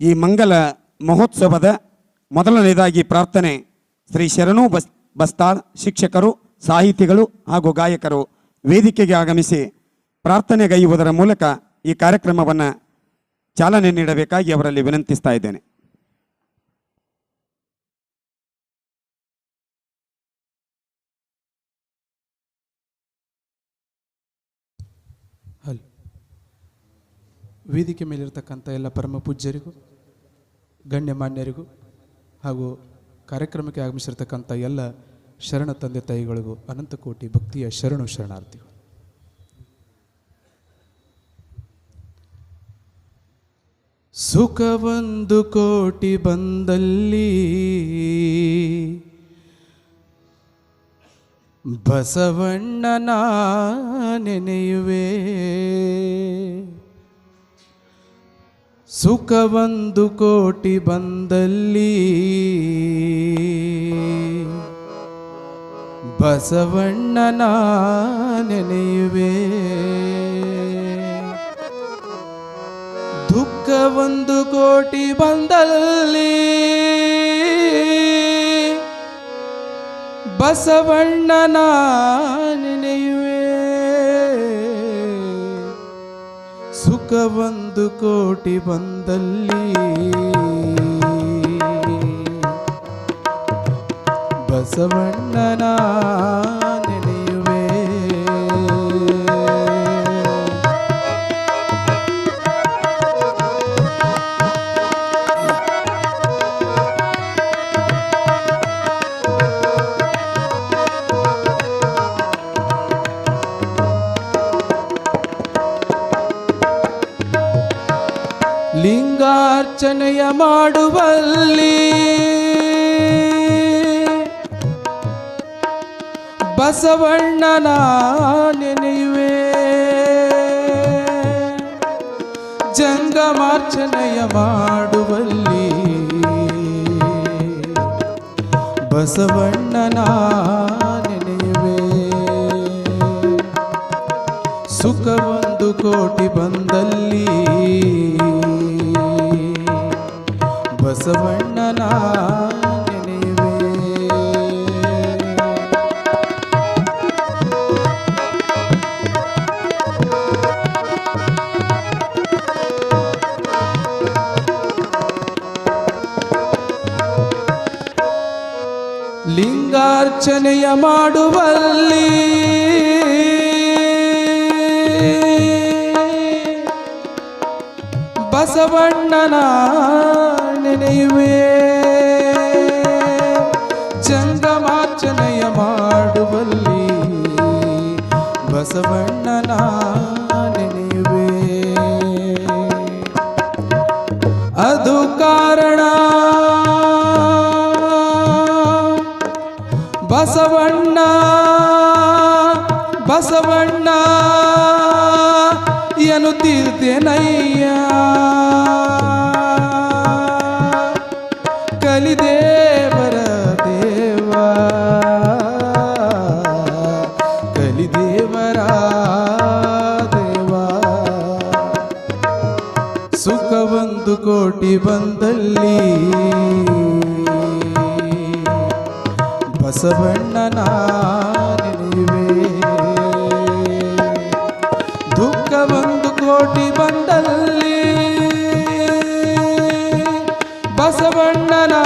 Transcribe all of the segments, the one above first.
ಈ ಮಂಗಲ ಮಹೋತ್ಸವದ ಮೊದಲನೇದಾಗಿ ಪ್ರಾರ್ಥನೆ ಶ್ರೀ ಶರಣು ಬಸ್, ಬಸ್ತಾಳ್ ಶಿಕ್ಷಕರು, ಸಾಹಿತಿಗಳು ಹಾಗೂ ಗಾಯಕರು ವೇದಿಕೆಗೆ ಆಗಮಿಸಿ ಪ್ರಾರ್ಥನೆಗೈಯುವುದರ ಮೂಲಕ ಈ ಕಾರ್ಯಕ್ರಮವನ್ನು ಚಾಲನೆ ನೀಡಬೇಕಾಗಿ ಅವರಲ್ಲಿ ವಿನಂತಿಸ್ತಾ ಇದ್ದೇನೆ. ಹಲೋ ವೇದಿಕೆ ಮೇಲಿರ್ತಕ್ಕಂಥ ಎಲ್ಲ ಪರಮ ಪೂಜ್ಯರಿಗೂ, ಗಣ್ಯಮಾನ್ಯರಿಗೂ ಹಾಗೂ ಕಾರ್ಯಕ್ರಮಕ್ಕೆ ಆಗಮಿಸಿರ್ತಕ್ಕಂಥ ಎಲ್ಲ ಶರಣ ತಂದೆ ತಾಯಿಗಳಿಗೂ ಅನಂತ ಕೋಟಿ ಭಕ್ತಿಯ ಶರಣು ಶರಣಾರ್ಥಿಗಳು. ಸುಖವೊಂದು ಕೋಟಿ ಬಂದಲ್ಲಿ ಬಸವಣ್ಣನ ನೆನೆಯುವೆ ಸುಖ ಒಂದು ಕೋಟಿ ಬಂದಲ್ಲಿ ಬಸವಣ್ಣನ ನೆನೆಯುವೆ ದುಃಖ ಒಂದು ಕೋಟಿ ಬಂದಲ್ಲಿ ಬಸವಣ್ಣನ ನೆನೆಯುವೆ ಒಂದು ಕೋಟಿ ಬಂದಲ್ಲಿ ಬಸವಣ್ಣನ ಲಿಂಗಾರ್ಚನೆಯ ಮಾಡುವಲ್ಲಿ ಬಸವಣ್ಣನ ನೆನೆಯುವೆ. ಜಂಗಮಾರ್ಚನೆಯ ಮಾಡುವಲ್ಲಿ ಬಸವಣ್ಣನ ನೆನೆಯುವೆ. ಸುಖ ಒಂದು ಕೋಟಿ ಬಂದಲ್ಲಿ ಬಸವಣ್ಣನ ಲಿಂಗಾರ್ಚನೆಯ ಮಾಡುವಲ್ಲಿ ಬಸವಣ್ಣನ ನೆನೆಯುವೆ ಚಂದ್ರಮಾರ್ಚನೆಯ ಮಾಡುವಲ್ಲಿ ಬಸವಣ್ಣನ ನೆನೆಯುವೆ ಅದು ಕಾರಣ ಬಸವಣ್ಣ ಬಸವಣ್ಣ ಎನ್ನುತ್ತಿರ್ತೇನಯ್ಯ ಕೋಟಿ ಬಂದಲ್ಲಿ ಬಸವಣ್ಣನ ನೆನೆಯುವೆ ದುಃಖ ಒಂದು ಕೋಟಿ ಬಂದಲ್ಲಿ ಬಸವಣ್ಣನ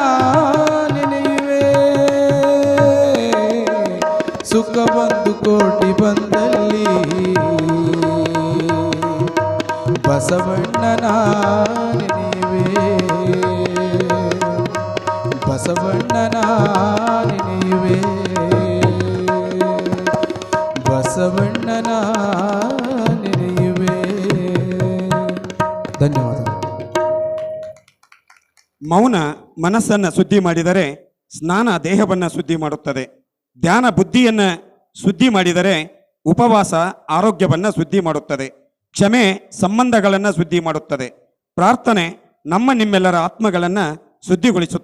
ನೆನೆಯುವೆ ಸುಖ ಒಂದು ಕೋಟಿ ಬಂದಲ್ಲಿ ಬಸವಣ್ಣನ ಬಸವಣ್ಣನ ಬಸವಣ್ಣನ ಧನ್ಯವಾದ. ಮೌನ ಮನಸ್ಸನ್ನು ಶುದ್ಧಿ ಮಾಡಿದರೆ ಸ್ನಾನ ದೇಹವನ್ನು ಶುದ್ಧಿ ಮಾಡುತ್ತದೆ. ಧ್ಯಾನ ಬುದ್ಧಿಯನ್ನು ಶುದ್ಧಿ ಮಾಡಿದರೆ ಉಪವಾಸ ಆರೋಗ್ಯವನ್ನು ಶುದ್ಧಿ ಮಾಡುತ್ತದೆ. ಕ್ಷಮೆ ಸಂಬಂಧಗಳನ್ನು ಶುದ್ಧಿ ಮಾಡುತ್ತದೆ. ಪ್ರಾರ್ಥನೆ ನಮ್ಮ ನಿಮ್ಮೆಲ್ಲರ ಆತ್ಮಗಳನ್ನು ಶುದ್ಧಿಗೊಳಿಸುತ್ತದೆ.